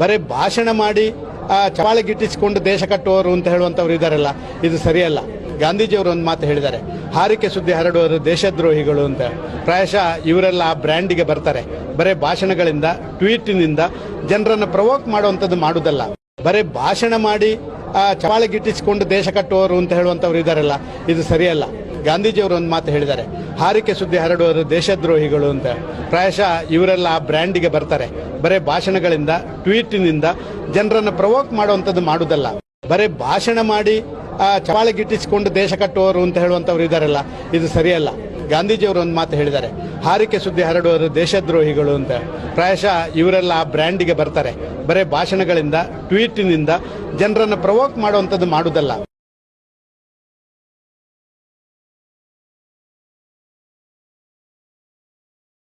ಬರೀ ಭಾಷಣ ಮಾಡಿ ಚವಾಳೆ ಗಿಟ್ಟಿಸಿಕೊಂಡು ದೇಶ ಕಟ್ಟುವವರು ಅಂತ ಹೇಳುವಂಥವ್ರು ಇದ್ದಾರಲ್ಲ ಇದು ಸರಿಯಲ್ಲ. ಗಾಂಧೀಜಿಯವರು ಒಂದು ಮಾತು ಹೇಳಿದ್ದಾರೆ, ಹಾರಿಕೆ ಸುದ್ದಿ ಹರಡುವರು ದೇಶದ್ರೋಹಿಗಳು ಅಂತ. ಪ್ರಾಯಶಃ ಇವರೆಲ್ಲ ಆ ಬ್ರ್ಯಾಂಡಿಗೆ ಬರ್ತಾರೆ. ಬರೀ ಭಾಷಣಗಳಿಂದ, ಟ್ವೀಟಿನಿಂದ ಜನರನ್ನು ಪ್ರವೋಕ್ ಮಾಡುವಂಥದ್ದು ಮಾಡುವುದಲ್ಲ ಬರೀ ಭಾಷಣ ಮಾಡಿ ಚವಾಳೆ ಗಿಟ್ಟಿಸಿಕೊಂಡು ದೇಶ ಕಟ್ಟುವವರು ಅಂತ ಹೇಳುವಂಥವ್ರು ಇದ್ದಾರಲ್ಲ ಇದು ಸರಿಯಲ್ಲ. ಗಾಂಧೀಜಿಯವರು ಒಂದು ಮಾತು ಹೇಳಿದ್ದಾರೆ. ಹಾರಿಕೆ ಸುದ್ದಿ ಹರಡುವರು ದೇಶದ್ರೋಹಿಗಳು ಅಂತ. ಪ್ರಾಯಶಃ ಇವರೆಲ್ಲ ಆ ಬ್ರ್ಯಾಂಡಿಗೆ ಬರ್ತಾರೆ. ಬರೇ ಭಾಷಣಗಳಿಂದ, ಟ್ವೀಟಿನಿಂದ ಜನರನ್ನು ಪ್ರವೋಕ್ ಮಾಡುವಂಥದ್ದು ಮಾಡುವುದಲ್ಲ ಬರೇ ಭಾಷಣ ಮಾಡಿ ಚವಾಳೆ ಗಿಟ್ಟಿಸಿಕೊಂಡು ದೇಶ ಕಟ್ಟುವವರು ಅಂತ ಹೇಳುವಂಥವ್ರು ಇದ್ದಾರಲ್ಲ, ಇದು ಸರಿಯಲ್ಲ. ಗಾಂಧೀಜಿಯವರು ಒಂದು ಮಾತು ಹೇಳಿದ್ದಾರೆ. ಹಾರಿಕೆ ಸುದ್ದಿ ಹರಡುವರು ದೇಶದ್ರೋಹಿಗಳು ಅಂತ. ಪ್ರಾಯಶಃ ಇವರೆಲ್ಲ ಆ ಬ್ರ್ಯಾಂಡಿಗೆ ಬರ್ತಾರೆ. ಬರೇ ಭಾಷಣಗಳಿಂದ, ಟ್ವೀಟಿನಿಂದ ಜನರನ್ನು ಪ್ರವೋಕ್ ಮಾಡುವಂಥದ್ದು ಮಾಡುವುದಲ್ಲ